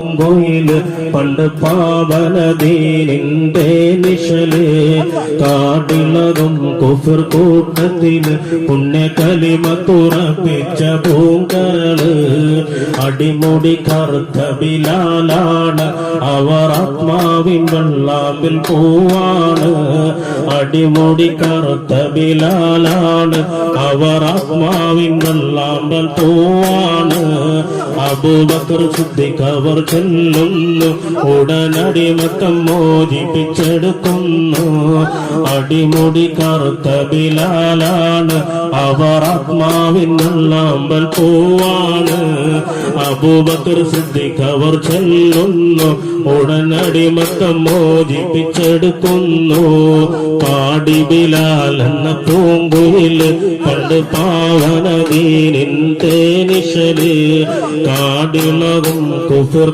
Coil പണ്ട് പാവനദീനിന്റെ നിശൽ കാടിളകും കുഫിർ കൂട്ടത്തിൽ പുണ്യ കലിമ തുറപ്പിച്ച പൂങ്കരൾ. അടിമുടി കറുത്ത ബിലാലാണ്. അവർ ആത്മാവിൻ വെള്ളാമ്പിൽ പോവാണ്. അടിമുടി കറുത്ത ബിലാലാണ്. അവർ ആത്മാവിൻ വെള്ളാമ്പൽ പോവാണ്. അബൂബക്കർ ശുദ്ധിക്കവർ ചെല്ലുന്നു. ഉടനടി മത്തം മോചിപ്പിച്ചെടുക്കുന്നു. അടിമുടി കറുത്ത ബിലാലാണ്. അവർ ആത്മാവിൻ വെള്ളാമ്പൽ പൂവാണ്. അബൂബക്കർ സിദ്ദിഖ് അവർ ചെല്ലുന്നു. ഉടനടി മത്തം മോചിപ്പിച്ചെടുക്കുന്നു. പാടി ബിലാൽ എന്ന പൂങ്കുയിൽ പണ്ട് പാവനവീനിൻ തേനിശൽ കാടിമകും കുഫിർ